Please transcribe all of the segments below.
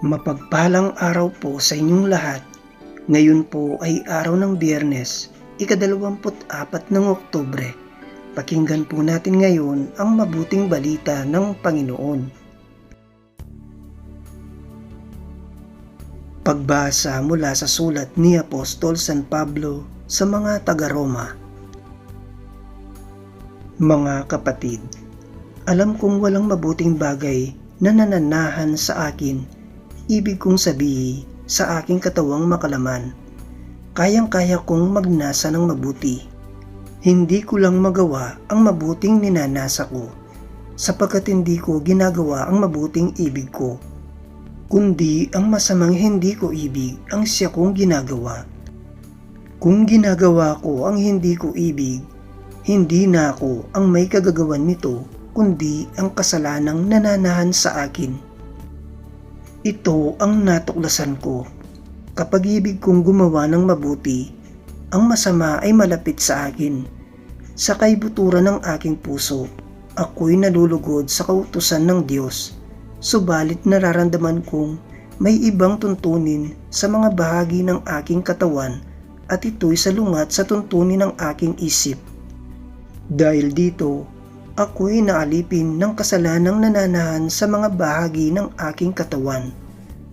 Mapagpalang araw po sa inyong lahat. Ngayon po ay araw ng biyernes, ikadalawamput apat ng Oktubre. Pakinggan po natin ngayon ang mabuting balita ng Panginoon. Pagbasa mula sa sulat ni Apostol San Pablo sa mga taga-Roma. Mga kapatid, alam kong walang mabuting bagay na nananahan sa akin ibig kong sabihin sa aking katawang makalaman. Kayang-kaya kong magnasa ng mabuti. Hindi ko lang magawa ang mabuting ninanasa ko, sapagkat hindi ko ginagawa ang mabuting ibig ko, kundi ang masamang hindi ko ibig ang siya kong ginagawa. Kung ginagawa ko ang hindi ko ibig, hindi na ako ang may kagagawan nito, kundi ang kasalanang nananahan sa akin. Ito ang natuklasan ko. Kapag ibig kong gumawa ng mabuti, ang masama ay malapit sa akin. Sa kaibuturan ng aking puso, ako'y nalulugod sa kautusan ng Diyos. Subalit nararamdaman kong may ibang tuntunin sa mga bahagi ng aking katawan at ito'y salungat sa tuntunin ng aking isip. Dahil dito, ako'y naalipin ng kasalanang nananahan sa mga bahagi ng aking katawan.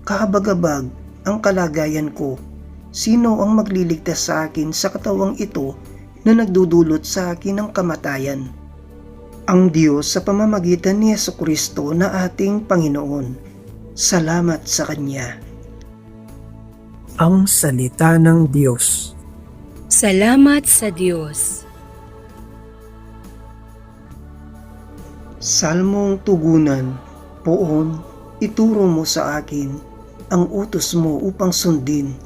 Kahabagabag ang kalagayan ko. Sino ang magliligtas sa akin sa katawang ito na nagdudulot sa akin ng kamatayan? Ang Diyos sa pamamagitan ni Yeso Kristo na ating Panginoon. Salamat sa Kanya. Ang Salita ng Diyos Salamat sa Diyos. Salmong Tugunan, Poon, ituro mo sa akin ang utos mo upang sundin.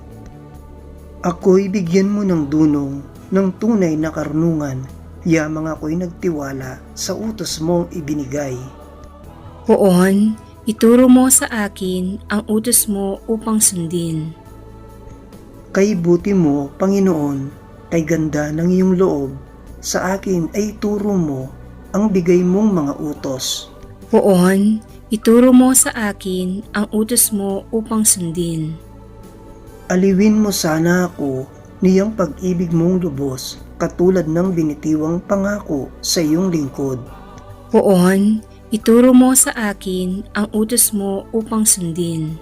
Ako'y bigyan mo ng dunong ng tunay na karunungan, yamang ako'y nagtiwala sa utos mong ibinigay. Poon, ituro mo sa akin ang utos mo upang sundin. Kay buti mo, Panginoon, kay ganda ng iyong loob, sa akin ay ituro mo ang bigay mong mga utos. Poon, ituro mo sa akin ang utos mo upang sundin. Aliwin mo sana ako niyang pag-ibig mong lubos katulad ng binitiwang pangako sa iyong lingkod. Poon, ituro mo sa akin ang utos mo upang sundin.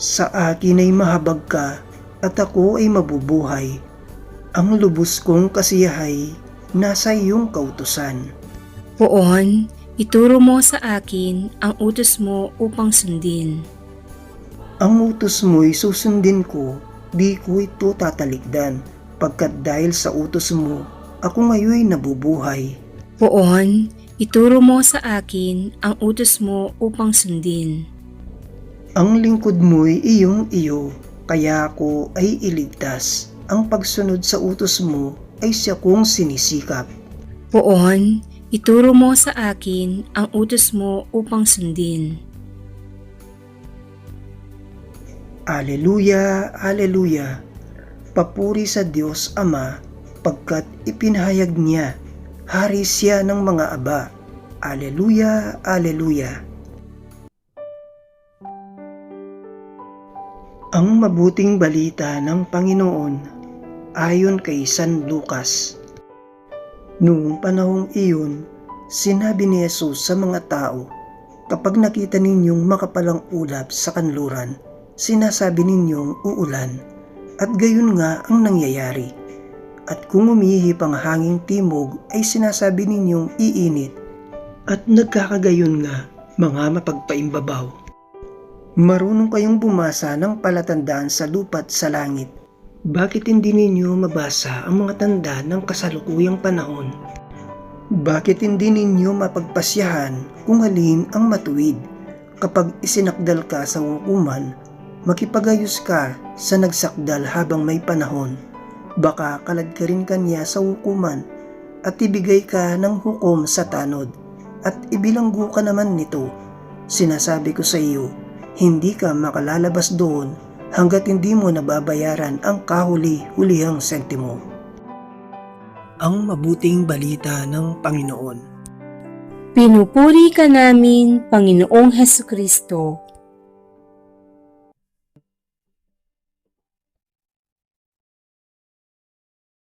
Sa akin ay mahabag ka at ako ay mabubuhay. Ang lubos kong kasiyahay nasa iyong kautusan. Poon, ituro mo sa akin ang utos mo upang sundin. Ang utos mo'y susundin ko, di ko ito tatalikdan, pagkat dahil sa utos mo, ako ngayon nabubuhay. Poon, ituro mo sa akin ang utos mo upang sundin. Ang lingkod mo'y iyong iyo, kaya ako ay iligtas. Ang pagsunod sa utos mo ay siya kong sinisikap. Poon, ituro mo sa akin ang utos mo upang sundin. Aleluya, Aleluya. Papuri sa Diyos Ama, pagkat ipinahayag niya, hari siya ng mga aba. Aleluya, Aleluya. Ang mabuting balita ng Panginoon ayon kay San Lucas. Noong panahong iyon, sinabi ni Jesus sa mga tao, Kapag nakita ninyong makapalang ulap sa kanluran, sinasabi ninyong uulan, at gayon nga ang nangyayari. At kung umihip ang hanging timog ay sinasabi ninyong iinit, at nagkakagayon nga mga mapagpaimbabaw. Marunong kayong bumasa ng palatandaan sa lupa't sa langit. Bakit hindi ninyo mabasa ang mga tanda ng kasalukuyang panahon? Bakit hindi ninyo mapagpasyahan kung alin ang matuwid? Kapag isinakdal ka sa hukuman, makipagayos ka sa nagsakdal habang may panahon. Baka kalad ka rin kanya sa hukuman at ibigay ka ng hukom sa tanod at ibilanggo ka naman nito. Sinasabi ko sa iyo, hindi ka makalalabas doon hanggat hindi mo nababayaran ang kahuli-hulihang sentimo. Ang mabuting balita ng Panginoon. Pinupuri ka namin, Panginoong Heso Kristo,